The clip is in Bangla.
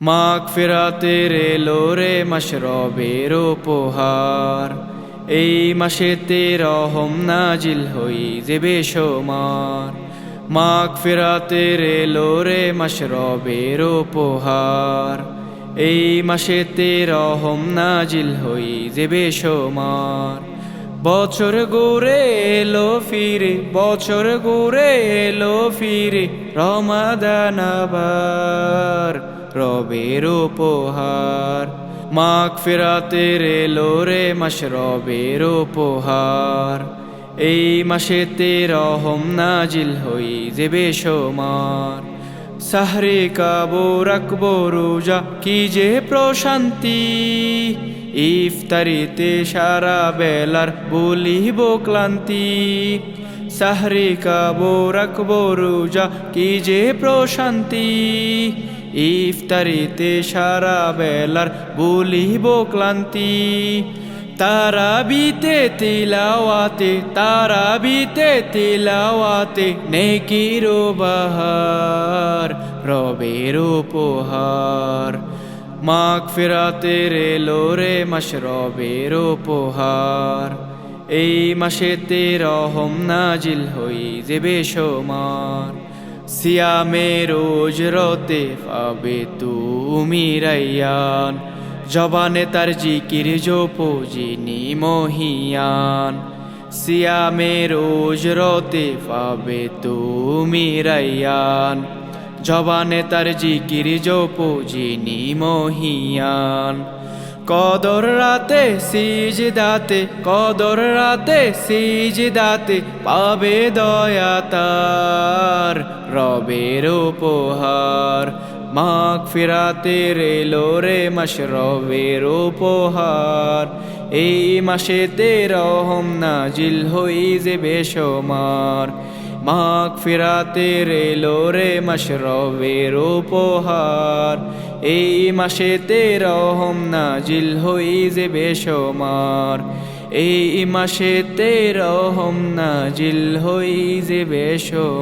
মাগ ফেরাতের এলো রে মাসরবের উপহার। এই মাসেতে রহম নাজিল হই যে বেশমার মাগ ফেরাতের এলো রে মাসরবের উপহার। এই মাসেতে রহম নাজিল হই যে বেশমার বছর ঘুরে এলো ফিরে, বছর ঘুরে এলো ফিরে, রমাদান আবার। রবের উপহার। মাগ ফেরাতের এলো রে মাস রবের উপহার। এই মাসেতে রহম নাজিল হই যে বেশমার। সাহরে কাবো, রাখব রোজা, কি যে প্রশান্তি। ইফতারিতে সারা বেলার বলিব ক্লান্তি। সাহরে কাবো, রাখব রোজা, কি যে প্রশান্তি। ইফতারিতে সারা বেলার বলিব ক্লান্তি। তারা বিতে তিলাওয়াতে তারা বিতে তিলাওয়াতে নেকির বাহার রবের উপহার। মাগ ফেরাতে রেলো রে মাস রবের উপহার। এই মাসেতে রহম নাজিল হই যে বেশমার। সিয়ামে রোজ রতে পাবে তুমি রাইয়ান। জবানে তার জিকির জোপো যিনি মহিয়ান। সিয়ামে রোজ রতে পাবে তুমি রাইয়ান। জবানে তার জিকির জোপো যিনি মহিয়ান। কদর রাতে সিজ দাতে কদর রাতে সিজ দাতে পাবে দয়া তার। রবের উপহার। মাগ ফিরাতে রেলো রে মাস, রবের উপহার। এই মাসেতে রহম নাজিল হই যে বেশমার। মাগ ফিরাতে রেলো রে মাস, রবের উপহার। এই মাসেতে রহম নাজিল হই যে বেশমার। এই মাসেতে রহম নাজিল হই যে বেশমার।